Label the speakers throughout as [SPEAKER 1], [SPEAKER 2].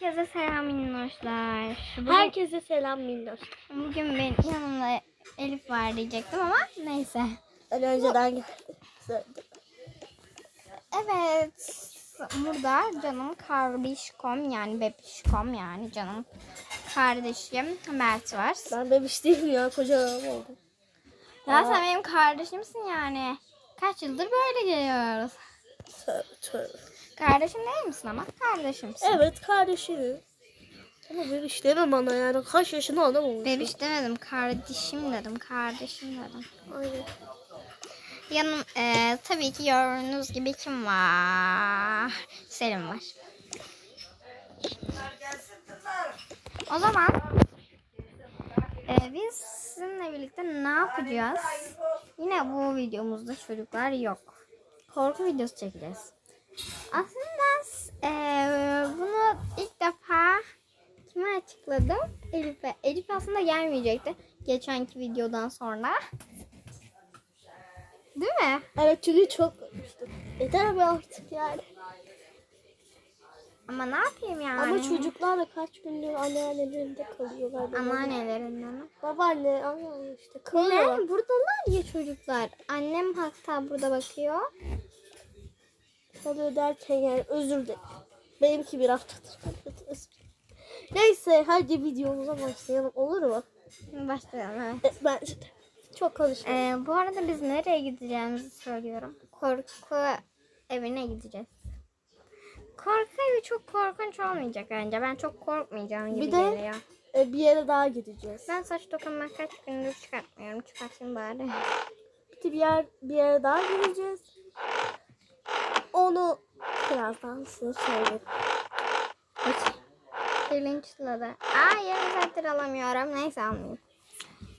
[SPEAKER 1] Herkese selam minnoşlar. Bugün,
[SPEAKER 2] Herkese selam minnoş.
[SPEAKER 1] bugün benim yanımda Elif var diyecektim ama neyse.
[SPEAKER 2] Ben önceden. Söyledim.
[SPEAKER 1] Evet. Burada canım kardeşkom yani bebişkom yani canım kardeşim Mert var.
[SPEAKER 2] Ben bebiş değilim ya koca adam oldum.
[SPEAKER 1] Ya sen benim kardeşimsin yani. Kaç yıldır böyle geliyoruz.
[SPEAKER 2] Tövbe tövbe.
[SPEAKER 1] Kardeşim değil misin ama? Kardeşimsin.
[SPEAKER 2] Evet kardeşim. Ama bebiş deme bana yani kaç yaşında adam olmuş.
[SPEAKER 1] Bebiş demedim kardeşim dedim kardeşim dedim.
[SPEAKER 2] Aynen.
[SPEAKER 1] Yanım e, tabii ki gördüğünüz gibi kim var? Selim var. O zaman e, biz sizinle birlikte ne yapacağız? Yine bu videomuzda çocuklar yok. Korku videosu çekeceğiz. Aslında e, bunu ilk defa kime açıkladım? Elif'e. Elif aslında gelmeyecekti. Geçenki videodan sonra. Değil mi?
[SPEAKER 2] Evet çünkü çok konuştum. Yeter be artık yani.
[SPEAKER 1] Ama ne yapayım yani?
[SPEAKER 2] Ama çocuklar da kaç gündür anneannelerinde kalıyorlar.
[SPEAKER 1] Anneannelerinden mi?
[SPEAKER 2] Babaanne, anneanne işte kalıyorlar.
[SPEAKER 1] Ne? Buradalar ya çocuklar. Annem hatta burada bakıyor.
[SPEAKER 2] Kalıyor derken yani özür dilerim. Benimki bir haftadır. Dilerim. Neyse hadi videomuza başlayalım olur mu?
[SPEAKER 1] Başlayalım evet.
[SPEAKER 2] E, ben çok konuştum.
[SPEAKER 1] Ee, bu arada biz nereye gideceğimizi söylüyorum. Korku evine gideceğiz. Korku evi çok korkunç olmayacak bence. Ben çok korkmayacağım gibi
[SPEAKER 2] Bir de-
[SPEAKER 1] geliyor.
[SPEAKER 2] E, bir yere daha gideceğiz.
[SPEAKER 1] Ben saç dokunma kaç gündür çıkartmıyorum. Çıkartayım bari.
[SPEAKER 2] Bir bir yer bir yere daha gideceğiz. Onu birazdan size söylerim.
[SPEAKER 1] Bilinçli Aa yarım saattir alamıyorum. Neyse almayayım.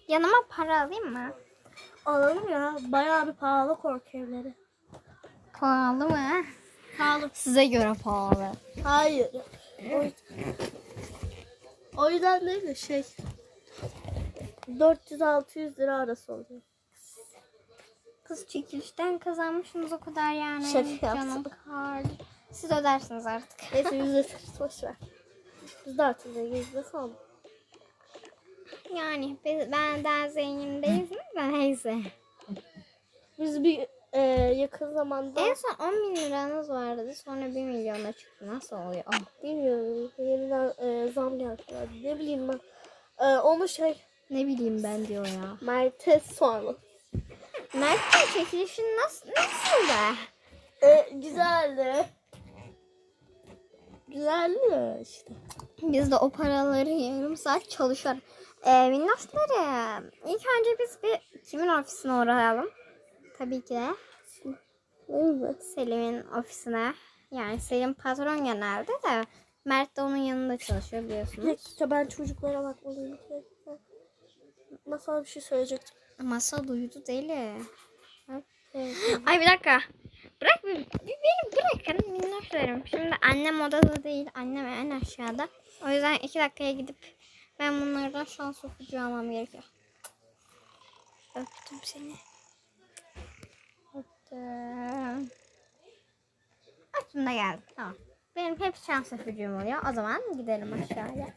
[SPEAKER 1] Yanıma para alayım mı?
[SPEAKER 2] Alalım ya. Bayağı bir pahalı korku evleri.
[SPEAKER 1] Pahalı mı?
[SPEAKER 2] Pahalı.
[SPEAKER 1] Size göre pahalı.
[SPEAKER 2] Hayır. O, o yüzden değil de şey 400-600 lira arası oluyor.
[SPEAKER 1] Kız çekilişten kazanmışsınız o kadar yani.
[SPEAKER 2] Şaka
[SPEAKER 1] Canım. Siz ödersiniz artık.
[SPEAKER 2] Neyse yüzde sıfır boş ver. Yüzde artı yüzde son.
[SPEAKER 1] Yani biz, ben daha zengin değiliz de neyse.
[SPEAKER 2] Biz bir e, yakın zamanda
[SPEAKER 1] En son 10 bin liranız vardı. Sonra 1 milyona çıktı. Nasıl oluyor? Ah,
[SPEAKER 2] bilmiyorum yeniden e, zam geldi. Ne bileyim ben. E, onu şey
[SPEAKER 1] ne bileyim ben diyor ya.
[SPEAKER 2] Mert'e sorma.
[SPEAKER 1] Mert'in çekilişi nasıl, nasıl da?
[SPEAKER 2] E, güzeldi. Güzeldi işte.
[SPEAKER 1] Biz de o paraları yarım saat çalışır. Ee, minnoşlarım. İlk önce biz bir kimin ofisine uğrayalım? Tabii ki de
[SPEAKER 2] Evet.
[SPEAKER 1] Selim'in ofisine. Yani Selim patron genelde de Mert de onun yanında çalışıyor
[SPEAKER 2] Bir
[SPEAKER 1] biliyorsunuz.
[SPEAKER 2] dakika ben çocuklara bakmalıyım. Bir. Masal bir şey söyleyecektim.
[SPEAKER 1] Masa duydu deli. Ay bir dakika. Bırak bir, bir beni bırakın minnoşlarım. Şimdi annem odada değil. Annem en aşağıda. O yüzden iki dakikaya gidip ben bunlardan şans okucu almam gerekiyor. Öptüm seni. Öptüm. De geldi. Tamam. Benim hep şans öpücüğüm oluyor. O zaman gidelim aşağıya.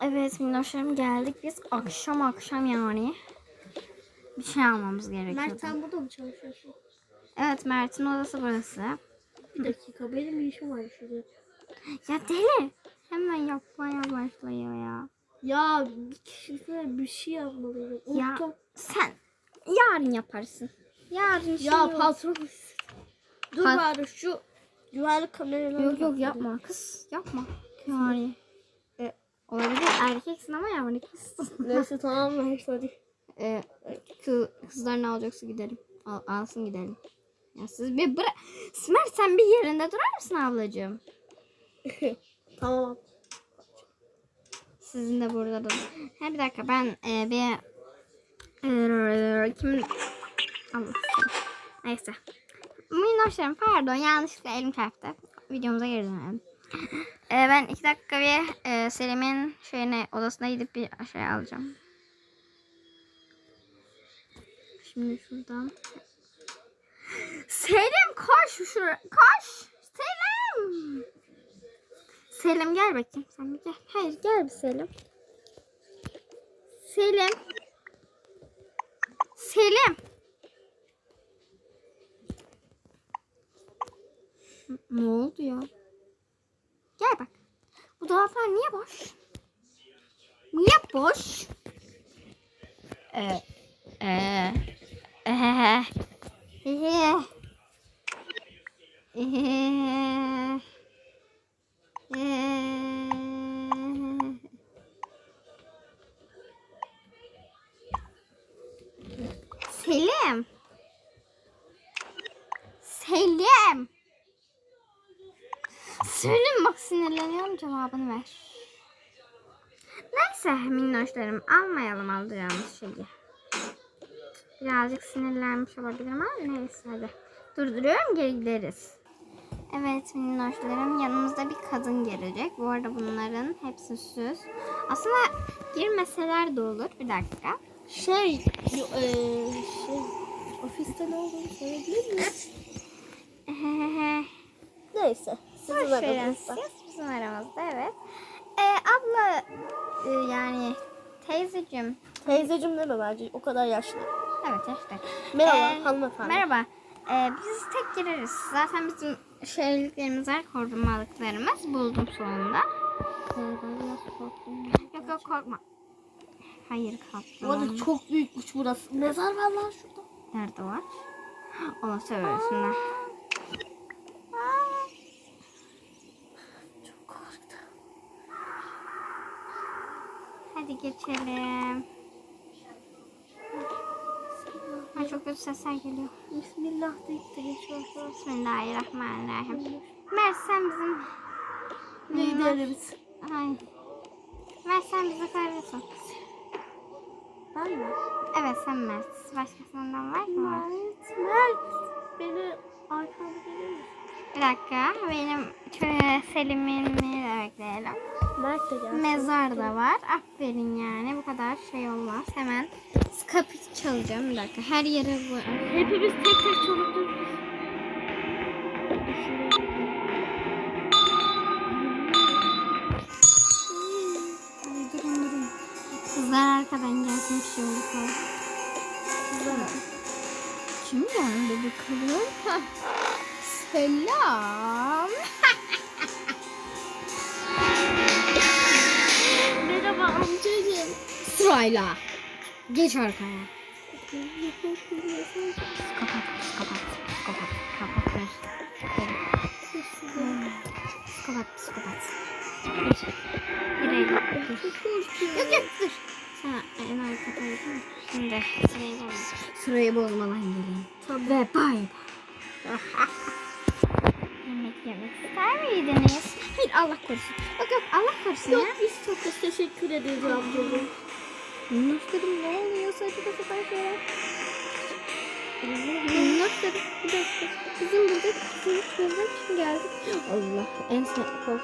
[SPEAKER 1] Evet minnoşlarım geldik. Biz akşam akşam yani bir şey almamız gerekiyor.
[SPEAKER 2] Mert sen burada mı çalışıyorsun?
[SPEAKER 1] Evet Mert'in odası burası.
[SPEAKER 2] Bir dakika benim bir işim var şurada.
[SPEAKER 1] Ya deli. Hemen yapmaya başlıyor ya.
[SPEAKER 2] Ya bir kişiye bir şey yapmalıyım.
[SPEAKER 1] Ya
[SPEAKER 2] Unuttum.
[SPEAKER 1] sen yarın yaparsın. Yarın şey
[SPEAKER 2] Ya
[SPEAKER 1] yok.
[SPEAKER 2] patron. Dur
[SPEAKER 1] Pat-
[SPEAKER 2] bari şu güvenlik kameralarına
[SPEAKER 1] Yok yok yapma kız yapma. Yani olabilir erkeksin ama yani kızsın.
[SPEAKER 2] Neyse tamam Mert hadi.
[SPEAKER 1] e, kız, kızlar ne alacaksa gidelim. Al, alsın gidelim. Ya siz bir bırak. Mert sen bir yerinde durar mısın ablacığım?
[SPEAKER 2] Tamam.
[SPEAKER 1] Sizin de burada da. Ha bir dakika ben e, bir e, kim Allah Neyse. Minnoşlarım pardon yanlışlıkla elim çarptı. Videomuza geri dönelim. E, ben iki dakika bir e, Selim'in şeyine odasına gidip bir şey alacağım. Şimdi şuradan. Selim koş şuraya koş. Selim. Selim gel bakayım. Sen bir gel. Hayır gel bir Selim. Selim. Selim. Ne oldu ya? Gel bak. Bu dolaplar niye boş? Niye boş? Ee, ee, ee, ee, ee, ee. Selim. Selim. Söyleyeyim bak sinirleniyorum cevabını ver. Neyse minnoşlarım almayalım alacağımız şeyi. Birazcık sinirlenmiş olabilirim ama neyse hadi. Durduruyorum geri gideriz. Evet minnoşlarım yanımızda bir kadın gelecek. Bu arada bunların hepsi süs. Aslında girmeseler de olur. Bir dakika.
[SPEAKER 2] Şey, eee, şey, ofiste ne olduğunu söyleyebilir miyiz? Neyse. Sizin
[SPEAKER 1] Boş verin
[SPEAKER 2] aranızda.
[SPEAKER 1] siz bizim aramızda evet. Ee, abla e, yani teyzeciğim.
[SPEAKER 2] Teyzecim deme bence. O kadar yaşlı.
[SPEAKER 1] Evet işte.
[SPEAKER 2] Merhaba
[SPEAKER 1] Ee,
[SPEAKER 2] hanımefendi.
[SPEAKER 1] Merhaba. Ee, biz tek gireriz. Zaten bizim şeyliklerimiz var, korumalıklarımız. Buldum sonunda. Yok yok korkma. Hayır
[SPEAKER 2] Bu arada çok büyükmüş burası. Mezar var lan şurada.
[SPEAKER 1] Nerede var? Ona söylüyorsun.
[SPEAKER 2] Çok korktum.
[SPEAKER 1] Hadi geçelim. Ay çok kötü sesler geliyor.
[SPEAKER 2] Bismillah deyip de geçiyor.
[SPEAKER 1] Bismillahirrahmanirrahim. Mert sen bizim
[SPEAKER 2] Liderimiz.
[SPEAKER 1] Ay. Mert sen bizi kahretsin.
[SPEAKER 2] Ben mi?
[SPEAKER 1] Evet sen Mert. Başkasından var mı?
[SPEAKER 2] Mert. Mert. Beni arkada gelir misin?
[SPEAKER 1] Bir dakika. Benim şöyle Selim'in de bekleyelim.
[SPEAKER 2] Mert de gelsin.
[SPEAKER 1] Mezar da var. Aferin yani. Bu kadar şey olmaz. Hemen kapı çalacağım. Bir dakika. Her yere bu.
[SPEAKER 2] Hepimiz tek tek.
[SPEAKER 1] Ay, durun durun. Kızlar arkadan gelsin bir şey falan. Kim geldi bakalım? Selam.
[SPEAKER 2] Merhaba amcacığım.
[SPEAKER 1] Sırayla. Geç arkaya. Kapat, kapat, kapat, kapat. ver. Kapat, kapat. Girelim. Yok yok dur. Sana en arkadaydım. Şimdi sırayı bozma. Sırayı bozmadan geleyim. Tabii. Ve bay bay. Yemek yemek ister miydiniz? Hayır Allah korusun. Yok yok Allah korusun
[SPEAKER 2] Yok
[SPEAKER 1] ya.
[SPEAKER 2] biz çok teşekkür ederiz amcacığım.
[SPEAKER 1] Minnoş dedim ne oluyor saçma sapan şeyler. Minnoş dedim bir dakika. Bizim burada bizim çözmek için geldik. Allah en korktum.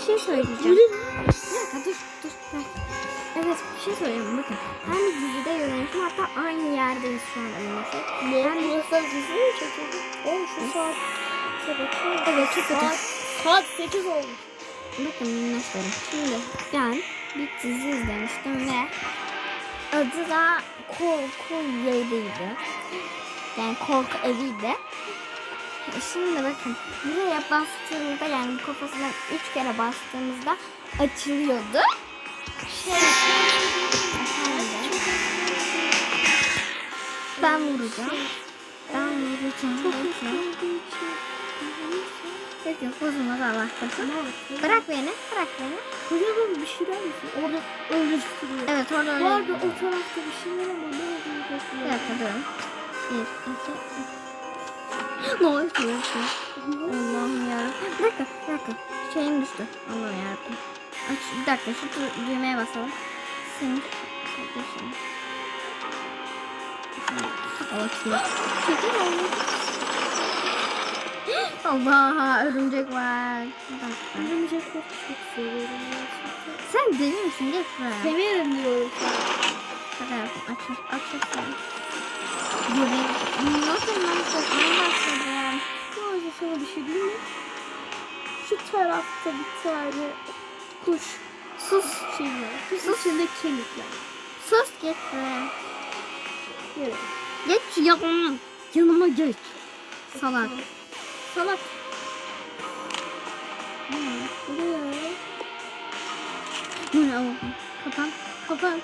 [SPEAKER 1] Bir şey söyleyeceğim. Bir dakika dur dur bırak. Evet bir şey söyleyeceğim bakın. Ben bir dizide görmüşüm hatta aynı yerdeyiz şu an.
[SPEAKER 2] Ne? Burası dizi mi çekiyordu? Oğlum şu saat. Evet,
[SPEAKER 1] Evet çok kötü.
[SPEAKER 2] Saat, saat 8 olmuş.
[SPEAKER 1] Bakın minnoşlarım. Şimdi ben bir dizi izlemiştim ve adı da Korku Yeri'ydi. Yani korku eviydi. E Şimdi bakın buraya bastığımızda yani kafasından üç kere bastığımızda açılıyordu. Şey, ben vuracağım. Ben vuracağım. Yok yok bozulmaz Allah korusun. Bırak beni, bırak beni.
[SPEAKER 2] Kocaman bir şeyler misin? Orada öyle tutuyor.
[SPEAKER 1] Evet orada öyle.
[SPEAKER 2] Arada o tarafta bir şeyler ama ne olduğunu
[SPEAKER 1] Bir
[SPEAKER 2] bekliyorum.
[SPEAKER 1] dakika durun. Bir, iki, üç. Ne oluyor ki? Allah'ım yarabbim. Bir dakika, bir dakika. Şeyim düştü. Allah'ım yarabbim. Aç, bir dakika şu dü- düğmeye basalım. Senin Dur şimdi. Allah aşkına. Çekil oğlum. Allah örümcek var.
[SPEAKER 2] Örümcekleri çok seviyorum gerçekten.
[SPEAKER 1] Sen deli misin? Gel şuraya.
[SPEAKER 2] Severim diyorum sana.
[SPEAKER 1] Şaka yaptım. Aç, aç, aç. Görev. Nasıl ben korkmaya başladım.
[SPEAKER 2] Bu arada sana bir şey diyeyim mi? şu tarafta bir tane kuş
[SPEAKER 1] Sus.
[SPEAKER 2] şey var. Kuş
[SPEAKER 1] Sus.
[SPEAKER 2] içinde kemikler.
[SPEAKER 1] Sus git be.
[SPEAKER 2] Evet.
[SPEAKER 1] Geç yanıma. Yanıma geç. Salak.
[SPEAKER 2] Salak.
[SPEAKER 1] Bu ne?
[SPEAKER 2] Bu ne ya?
[SPEAKER 1] Bu ne oğlum? Kapan. Kapan.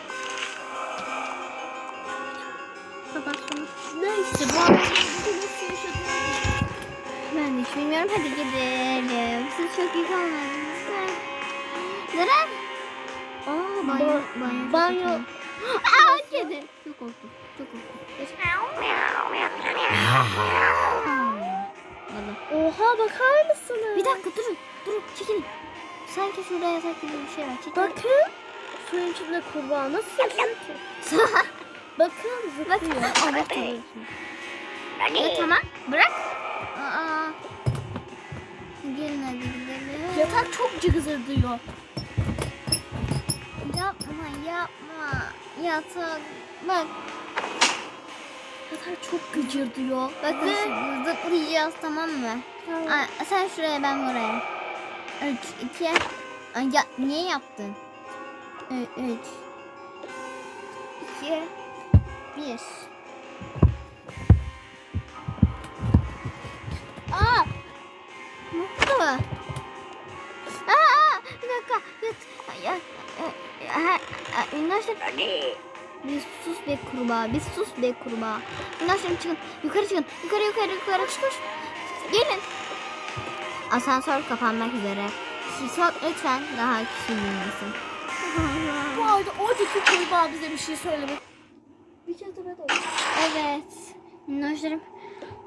[SPEAKER 1] Kapat şunu.
[SPEAKER 2] Neyse bu yaşadığını
[SPEAKER 1] Ben hiç bilmiyorum. Hadi gidelim. Siz çok iyi kalmadınız. Neren? Aa banyo.
[SPEAKER 2] Ba-
[SPEAKER 1] banyo.
[SPEAKER 2] banyo.
[SPEAKER 1] Aa kedi. Çok korktum. Çok korktum. Hadi.
[SPEAKER 2] Oha bakar mısınız?
[SPEAKER 1] Bir dakika durun. Durun çekilin. Sanki şurada yasak gibi bir şey var. Çekilin.
[SPEAKER 2] Bakın. Suyun içinde kurbağa nasıl yaşıyor ki? Bakın
[SPEAKER 1] Bak.
[SPEAKER 2] zıplıyor.
[SPEAKER 1] Bak tabii. Ya tamam bırak. Aa. Gelin hadi gidelim.
[SPEAKER 2] Yatak çok cızırdıyor.
[SPEAKER 1] Yapma yapma. Yatak. Bak
[SPEAKER 2] Yatak çok gıcırdıyor.
[SPEAKER 1] bakın zıplayacağız tamam mı? Aa, sen şuraya ben buraya. Üç, iki. Aa, ya, niye yaptın? Ü- Üç. İki. Bir. Aa! Ne oldu? Aa, bir dakika. Yat. Ya, ya, ya, ya, Minnoşlar. Bir sus be kurbağa. Bir sus be kurbağa. Minnoşlarım çıkın. Yukarı çıkın. Yukarı yukarı yukarı. Koş koş. Gelin. Asansör kapanmak üzere. Sisot lütfen daha kişi bilmesin.
[SPEAKER 2] Bu arada oradaki kurbağa bize bir şey söylemek. Bir kez de ben oldum.
[SPEAKER 1] Evet. Minnoşlarım.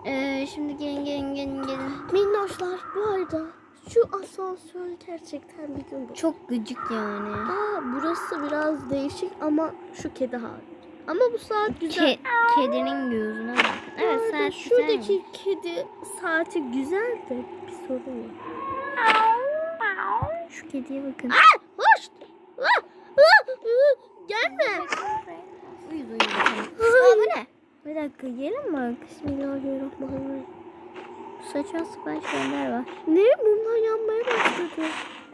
[SPEAKER 1] Ee, şimdi gelin gelin gelin gelin.
[SPEAKER 2] Minnoşlar bu arada şu asansör gerçekten bir gün bu.
[SPEAKER 1] Çok gıcık yani.
[SPEAKER 2] Aa burası biraz değişik ama şu kedi hariç. Ama bu saat güzel.
[SPEAKER 1] Ke- kedinin gözüne.
[SPEAKER 2] Bu
[SPEAKER 1] Evet
[SPEAKER 2] arada
[SPEAKER 1] sen
[SPEAKER 2] şuradaki kedi saati güzel de bir sorun var.
[SPEAKER 1] Şu kediye bakın.
[SPEAKER 2] Aa, hoş. Aa, aa, aa, Gelme.
[SPEAKER 1] Uyuz uyuz. Aa, bu ne?
[SPEAKER 2] Bir dakika gelin bak. Bismillahirrahmanirrahim.
[SPEAKER 1] Saçma sapan şeyler var.
[SPEAKER 2] Ne? Mumlar yanmaya başladı.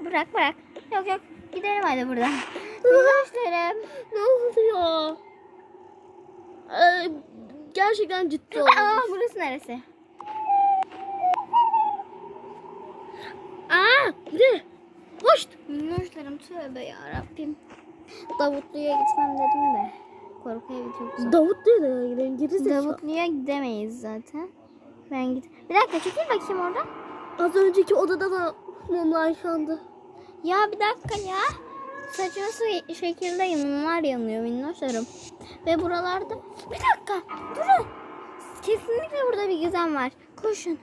[SPEAKER 1] Bırak bırak. Yok yok. Gidelim hadi buradan. Minnoşlarım.
[SPEAKER 2] Ne oluyor? Ee, gerçekten ciddi
[SPEAKER 1] Aa,
[SPEAKER 2] oldu.
[SPEAKER 1] burası neresi?
[SPEAKER 2] Aa, ne? Hoş.
[SPEAKER 1] Minnoşlarım tövbe yarabbim. Davutlu'ya gitmem dedim de. Korku evi çok uzak.
[SPEAKER 2] Davut dedi ya gidelim. Geri.
[SPEAKER 1] Davutlu'ya gidemeyiz zaten. Ben git. Bir dakika çekil bakayım orada.
[SPEAKER 2] Az önceki odada da mumlar yandı.
[SPEAKER 1] Ya bir dakika ya. Saçma su- şekilde mumlar yanıyor minnoşlarım. Ve buralarda... Bir dakika durun. Kesinlikle burada bir gizem var. Koşun.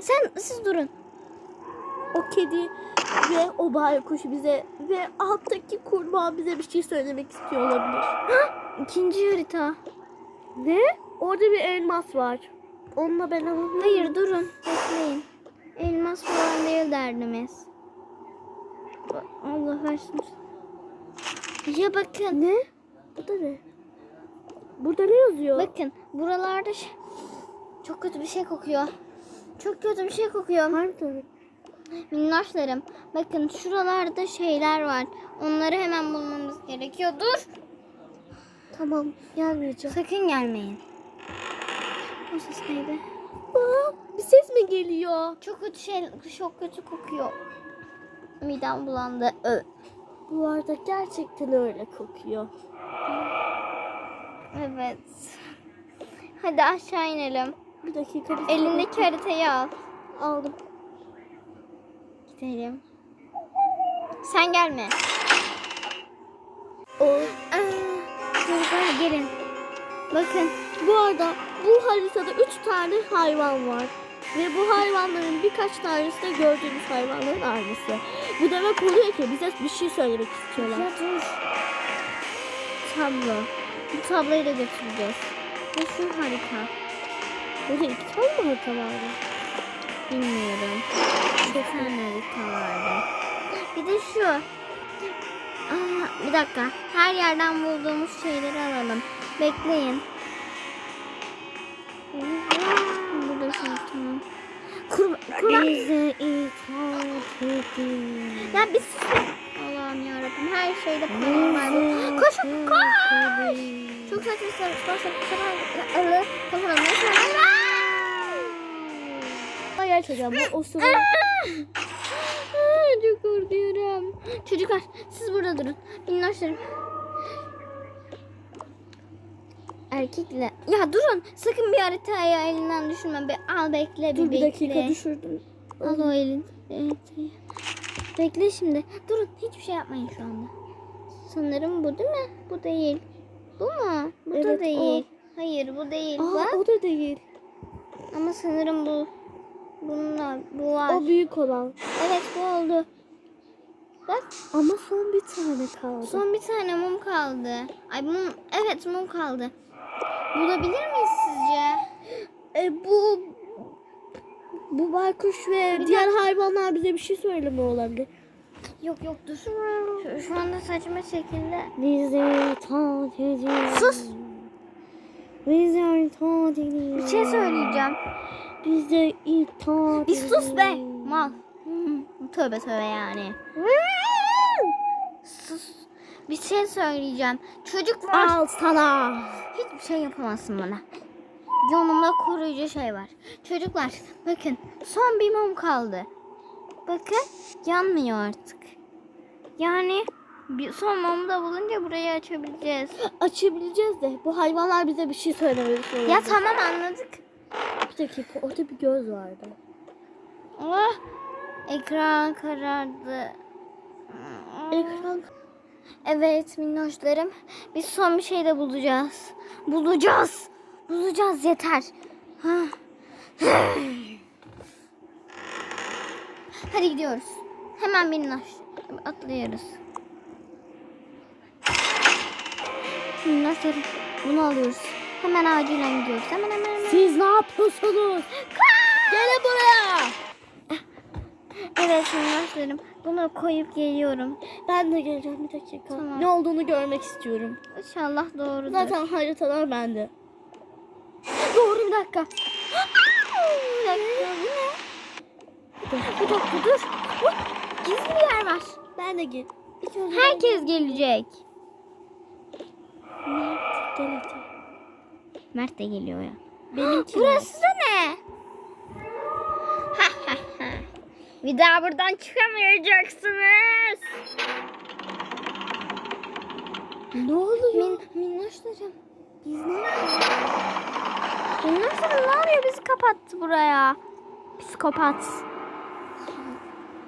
[SPEAKER 1] Sen siz durun.
[SPEAKER 2] O kedi ve o baykuş bize ve alttaki kurbağa bize bir şey söylemek istiyor olabilir.
[SPEAKER 1] İkinci harita.
[SPEAKER 2] Ne? Orada bir elmas var. Onunla ben anlamıyorum.
[SPEAKER 1] Hayır durun. Bekleyin. Elmas falan değil derdimiz. Allah versin. Ya bakın.
[SPEAKER 2] Ne? Bu da ne? Burada ne yazıyor?
[SPEAKER 1] Bakın buralarda çok kötü bir şey kokuyor. Çok kötü bir şey kokuyor.
[SPEAKER 2] Pardon.
[SPEAKER 1] Minnoşlarım. Bakın şuralarda şeyler var. Onları hemen bulmamız gerekiyor. Dur.
[SPEAKER 2] Tamam gelmeyeceğim.
[SPEAKER 1] Sakın gelmeyin. O ses neydi?
[SPEAKER 2] Aa, bir ses mi geliyor?
[SPEAKER 1] Çok kötü şey, çok kötü kokuyor. Midem bulandı. Ö.
[SPEAKER 2] Bu arada gerçekten öyle kokuyor.
[SPEAKER 1] Evet. Hadi aşağı inelim.
[SPEAKER 2] Bir dakika. bir
[SPEAKER 1] Elindeki haritayı al.
[SPEAKER 2] aldım.
[SPEAKER 1] Gidelim. Sen gelme.
[SPEAKER 2] O.
[SPEAKER 1] Aa, gelin. Bakın.
[SPEAKER 2] Bu arada bu haritada üç tane hayvan var. Ve bu hayvanların birkaç tanesi de gördüğünüz hayvanların aynısı. Bu demek oluyor ki bize bir şey söylemek istiyorlar.
[SPEAKER 1] Ya dur. Tablo. Bu tabloyu da götüreceğiz. Ve şu harita.
[SPEAKER 2] Burada iki tane mi harita vardı?
[SPEAKER 1] Bilmiyorum. Bir tane harita vardı. Bir de şu. Aa, bir dakika. Her yerden bulduğumuz şeyleri alalım. Bekleyin. Kulak.
[SPEAKER 2] Edin.
[SPEAKER 1] Ya biz Allah'ım yarabbim her şeyde panik var. Koş koş. Çok saçma saçma saçma saçma. Kafalarına
[SPEAKER 2] Ay gerçekten bu o sırada
[SPEAKER 1] Çok korkuyorum. Çocuklar siz burada durun. Minnoşlarım. Erkekle. Ya durun. Sakın bir haritayı elinden düşürme. Bir al bekle bir
[SPEAKER 2] dur bir
[SPEAKER 1] bekle.
[SPEAKER 2] dakika düşürdüm.
[SPEAKER 1] Al o elin. Evet. Bekle şimdi. Durun. Hiçbir şey yapmayın şu anda. Sanırım bu değil mi? Bu değil. Bu mu? Bu da
[SPEAKER 2] Evet,
[SPEAKER 1] değil. Hayır bu değil.
[SPEAKER 2] Aa,
[SPEAKER 1] Bak.
[SPEAKER 2] o da değil.
[SPEAKER 1] Ama sanırım bu. Bununla bu var.
[SPEAKER 2] O büyük olan.
[SPEAKER 1] Evet bu oldu. Bak
[SPEAKER 2] Ama son bir tane kaldı.
[SPEAKER 1] son bir tane mum kaldı. Ay mum evet mum kaldı. Bulabilir miyiz sizce?
[SPEAKER 2] E, bu bu baykuş ve
[SPEAKER 1] Bir
[SPEAKER 2] diğer hayvanlar bize bir şey söylemiyor olabilir.
[SPEAKER 1] Yok yok dur. Şu, şu anda saçma şekilde.
[SPEAKER 2] Bize itaat edin.
[SPEAKER 1] Sus.
[SPEAKER 2] Bize itaat edin.
[SPEAKER 1] Bir şey söyleyeceğim.
[SPEAKER 2] Bize itaat
[SPEAKER 1] Bir sus be. Mal. Tövbe tövbe yani. Sus. Bir şey söyleyeceğim. Çocuklar
[SPEAKER 2] Al sana.
[SPEAKER 1] hiçbir şey yapamazsın bana. Yanımda koruyucu şey var. Çocuklar bakın son bir mum kaldı. Bakın yanmıyor artık. Yani bir son mumu da bulunca burayı açabileceğiz.
[SPEAKER 2] Açabileceğiz de bu hayvanlar bize bir şey söylemeli.
[SPEAKER 1] Ya tamam anladık.
[SPEAKER 2] Bir dakika orada bir göz vardı.
[SPEAKER 1] Oh, ekran karardı.
[SPEAKER 2] Ekran
[SPEAKER 1] Evet minnoşlarım. Biz son bir şey de bulacağız. Bulacağız. Bulacağız yeter. Ha. Hadi gidiyoruz. Hemen minnoş. Atlıyoruz. Minnoşlarım bunu alıyoruz. Hemen acilen gidiyoruz. Hemen hemen hemen.
[SPEAKER 2] Siz ne yapıyorsunuz? Gelin buraya.
[SPEAKER 1] Evet minnoşlarım. Bunu koyup geliyorum.
[SPEAKER 2] Ben de geleceğim bir dakika.
[SPEAKER 1] Tamam.
[SPEAKER 2] Ne olduğunu görmek istiyorum.
[SPEAKER 1] İnşallah doğrudur.
[SPEAKER 2] Zaten haritalar bende.
[SPEAKER 1] Doğru bir dakika. bir dakika bu ne? Bir dakika dur. Gizli bir yer var.
[SPEAKER 2] Ben de önce
[SPEAKER 1] Herkes gelecek.
[SPEAKER 2] hadi.
[SPEAKER 1] Mert de geliyor ya.
[SPEAKER 2] Benimki
[SPEAKER 1] Burası da ne? Bir daha buradan çıkamayacaksınız.
[SPEAKER 2] Ne oluyor?
[SPEAKER 1] Min, minnoşlarım. Biz ne yapıyoruz? Minnoşlarım ne oluyor? Bizi kapattı buraya. Psikopat.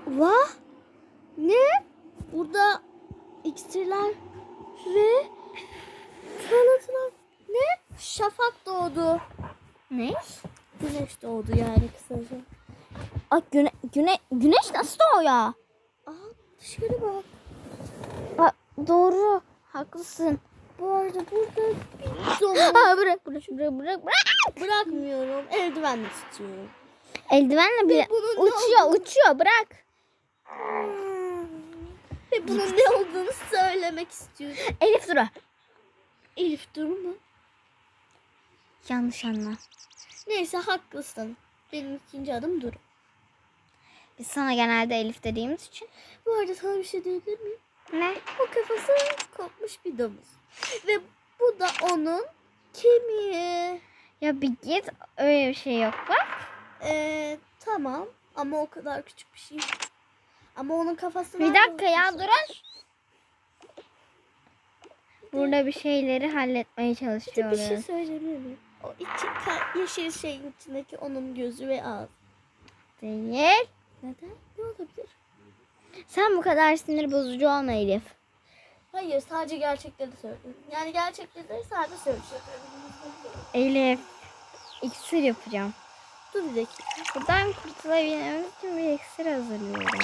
[SPEAKER 2] Vah. Ne? Burada iksirler ve kanatlar. Ne? Şafak doğdu.
[SPEAKER 1] Ne?
[SPEAKER 2] Güneş doğdu yani kısaca.
[SPEAKER 1] Ay güne, güne, güneş nasıl doğuyor?
[SPEAKER 2] Aa dışarı bak.
[SPEAKER 1] Aa, doğru. Haklısın.
[SPEAKER 2] Bu arada burada bir domuz.
[SPEAKER 1] Aa, bırak, bırak, bırak, bırak, bırak.
[SPEAKER 2] Bırakmıyorum. Eldivenle tutuyorum.
[SPEAKER 1] Eldivenle
[SPEAKER 2] ne
[SPEAKER 1] uçuyor, uçuyor. Bırak.
[SPEAKER 2] Ve bunun ne olduğunu söylemek istiyorum.
[SPEAKER 1] Elif Duru.
[SPEAKER 2] Elif Duru mu?
[SPEAKER 1] Yanlış anla.
[SPEAKER 2] Neyse haklısın. Benim ikinci adım Duru.
[SPEAKER 1] Biz sana genelde Elif dediğimiz için.
[SPEAKER 2] Bu arada sana bir şey diyebilir miyim?
[SPEAKER 1] Ne?
[SPEAKER 2] Bu kafası kopmuş bir domuz. Ve bu da onun kemiği.
[SPEAKER 1] Ya bir git. Öyle bir şey yok bak.
[SPEAKER 2] Ee, tamam ama o kadar küçük bir şey. Ama onun kafası
[SPEAKER 1] Bir dakika ya durun. Burada bir şeyleri halletmeye
[SPEAKER 2] Bir, bir şey
[SPEAKER 1] çalışıyoruz.
[SPEAKER 2] söyleyebilir miyim? O içi, yeşil şeyin içindeki onun gözü ve ağzı.
[SPEAKER 1] Değil.
[SPEAKER 2] Neden? Ne olabilir?
[SPEAKER 1] Sen bu kadar sinir bozucu olma Elif.
[SPEAKER 2] Hayır sadece gerçekleri söylüyorum. Yani gerçekleri sadece söylüyorum.
[SPEAKER 1] Elif. İksir yapacağım.
[SPEAKER 2] Dur bir dakika.
[SPEAKER 1] Buradan kurtulabilmemiz için bir iksir hazırlıyorum.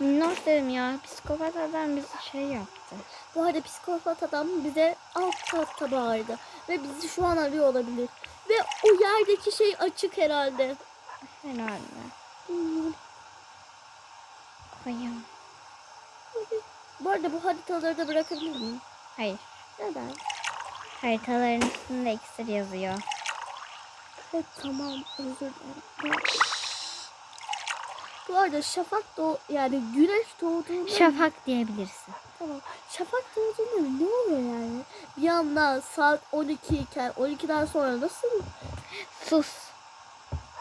[SPEAKER 1] Minnoş dedim ya. Psikopat adam bize şey yaptı.
[SPEAKER 2] Bu arada psikopat adam bize alt katta bağırdı. Ve bizi şu an arıyor olabilir. Ve o yerdeki şey açık herhalde.
[SPEAKER 1] Herhalde. Koyayım.
[SPEAKER 2] Bu arada bu haritaları da bırakabilir miyim?
[SPEAKER 1] Hayır.
[SPEAKER 2] Neden?
[SPEAKER 1] Haritaların üstünde iksir yazıyor.
[SPEAKER 2] Evet tamam özür dilerim. Bu arada şafak doğ yani güneş doğduğunda
[SPEAKER 1] Şafak diyebilirsin.
[SPEAKER 2] tamam. Şafak doğduğunda ne oluyor yani? Bir anda saat 12 iken 12'den sonra nasıl?
[SPEAKER 1] Sus.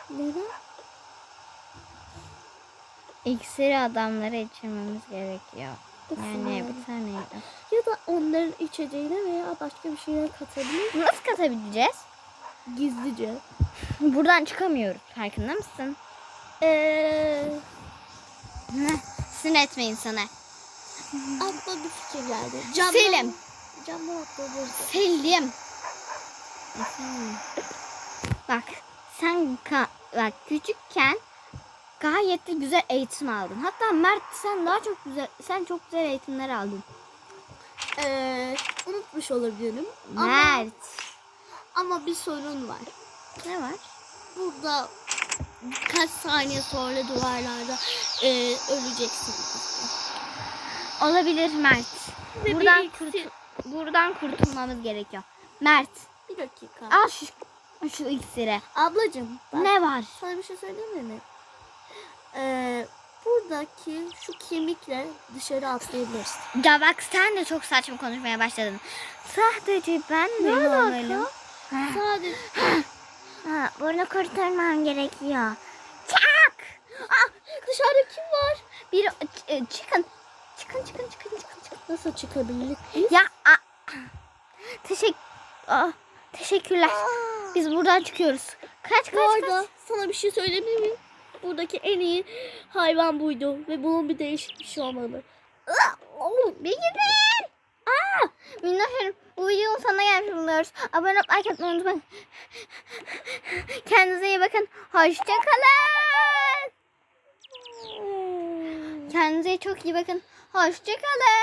[SPEAKER 2] Neden?
[SPEAKER 1] İksiri adamlara içirmemiz gerekiyor. Yani bir taneydi.
[SPEAKER 2] Ya da onların içeceğine veya başka bir şeyler katabilir
[SPEAKER 1] Nasıl katabileceğiz?
[SPEAKER 2] gizlice.
[SPEAKER 1] Buradan çıkamıyoruz. Farkında mısın?
[SPEAKER 2] Eee
[SPEAKER 1] Sinir etme insanı.
[SPEAKER 2] aklıma bir fikir geldi. Camdan,
[SPEAKER 1] Selim.
[SPEAKER 2] Camdan atlayabiliriz.
[SPEAKER 1] Selim. Efendim? Bak sen ka- bak küçükken gayet de güzel eğitim aldın. Hatta Mert sen daha çok güzel sen çok güzel eğitimler aldın.
[SPEAKER 2] Eee unutmuş olabilirim. Ama,
[SPEAKER 1] Mert.
[SPEAKER 2] ama bir sorun var.
[SPEAKER 1] Ne var?
[SPEAKER 2] Burada birkaç saniye sonra duvarlarda eee öleceksin.
[SPEAKER 1] Olabilir Mert.
[SPEAKER 2] Ve
[SPEAKER 1] Buradan kurtul buradan kurtulmamız gerekiyor. Mert
[SPEAKER 2] Bir dakika.
[SPEAKER 1] al şu şu iksiri.
[SPEAKER 2] Ablacığım bak,
[SPEAKER 1] Ne var?
[SPEAKER 2] sana bir şey söyleyeyim mi? Eee buradaki şu kemikle dışarı atlayabilirsin.
[SPEAKER 1] Ya bak sen de çok saçma konuşmaya başladın. Sadece ben de normalim. Ha,
[SPEAKER 2] Sadece
[SPEAKER 1] ha, kurtarmam gerekiyor. Çak! Ah,
[SPEAKER 2] dışarıda kim var?
[SPEAKER 1] bir e, çıkın. Çıkın çıkın çıkın çıkın çıkın.
[SPEAKER 2] Nasıl çıkabilir?
[SPEAKER 1] Ya a, teşekkür ah, teşekkürler. Biz buradan çıkıyoruz. Kaç
[SPEAKER 2] Bu
[SPEAKER 1] kaç
[SPEAKER 2] arada
[SPEAKER 1] kaç.
[SPEAKER 2] sana bir şey söyleyebilir miyim? Buradaki en iyi hayvan buydu ve bunun bir değişik bir şey olmalı.
[SPEAKER 1] Bir gidin. Aa, Minnoşlarım bu videonun sonuna gelmiş bulunuyoruz. Abone olup like atmayı unutmayın. Kendinize iyi bakın. Hoşçakalın. Kendinize çok iyi bakın. Hoşçakalın.